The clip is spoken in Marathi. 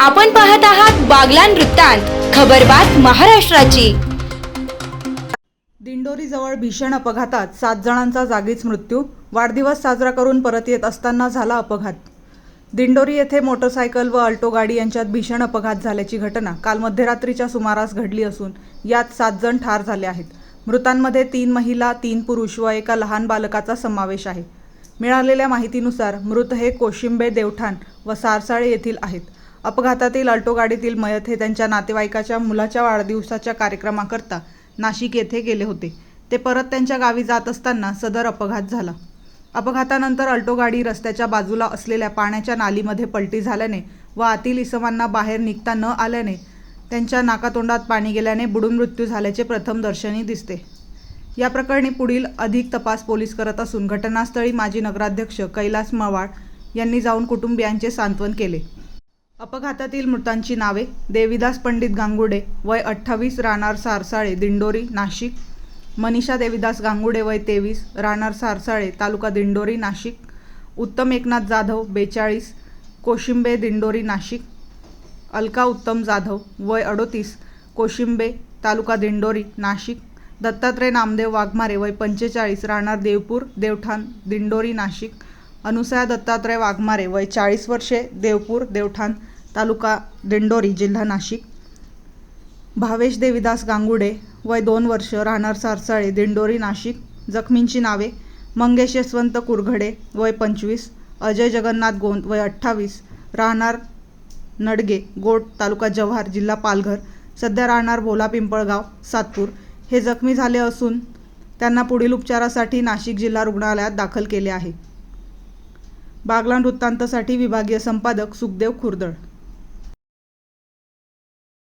आपण पाहत आहात बागलान वृत्तांत खबरबात महाराष्ट्राची. दिंडोरीजवळ भीषण अपघातात सात जणांचा जागीच मृत्यू वाढदिवस साजरा करून परत येत असताना झाला अपघात. दिंडोरी येथे मोटरसायकल व अल्टो गाडी यांच्यात भीषण अपघात झाल्याची घटना काल मध्यरात्रीच्या सुमारास घडली असून यात सात जण ठार झाले आहेत. मृतांमध्ये तीन महिला तीन पुरुष व एका लहान बालकाचा समावेश आहे. मिळालेल्या माहितीनुसार मृत हे कोशिंबे देवठाण व सारसाळे येथील आहेत. अपघातातील अल्टो गाडीतील मयत हे त्यांच्या नातेवाईकाच्या मुलाच्या वाढदिवसाच्या कार्यक्रमाकरता नाशिक येथे गेले होते. ते परत त्यांच्या गावी जात असताना सदर अपघात झाला. अपघातानंतर अल्टो गाडी रस्त्याच्या बाजूला असलेल्या पाण्याच्या नालीमध्ये पलटी झाल्याने व आतील इसमांना बाहेर निघता न आल्याने त्यांच्या नाकातोंडात पाणी गेल्याने बुडून मृत्यू झाल्याचे प्रथम दर्शनी दिसते. या प्रकरणी पुढील अधिक तपास पोलीस करत असून घटनास्थळी माजी नगराध्यक्ष कैलास मवाळ यांनी जाऊन कुटुंबियांचे सांत्वन केले. अपघातातील मृतांची नावे देविदास पंडित गांगुडे वय अठ्ठावीस राहणार सारसाळे दिंडोरी नाशिक. मनीषा देविदास गांगुडे वय तेवीस राहणार सारसाळे तालुका दिंडोरी नाशिक. उत्तम एकनाथ जाधव बेचाळीस कोशिंबे दिंडोरी नाशिक. अलका उत्तम जाधव वय अडोतीस कोशिंबे तालुका दिंडोरी नाशिक. दत्तात्रय नामदेव वाघमारे वय पंचेचाळीस राहणार देवपूर देवठाण दिंडोरी नाशिक. अनुसया दत्तात्रय वाघमारे वय चाळीस वर्षे देवपूर देवठाण तालुका दिंडोरी जिल्हा नाशिक. भावेश देविदास गांगुडे वय दोन वर्ष राहणार सारसाळे दिंडोरी नाशिक. जखमींची नावे मंगेश यशवंत कुरघडे वय पंचवीस अजय जगन्नाथ गोंद वय अठ्ठावीस राहणार नडगे गोट तालुका जव्हार जिल्हा पालघर. सध्या राहणार भोला पिंपळगाव सातपूर. हे जखमी झाले असून त्यांना पुढील उपचारासाठी नाशिक जिल्हा रुग्णालयात दाखल केले आहे. बागलाण वृत्तांतसाठी विभागीय संपादक सुखदेव खुर्दळ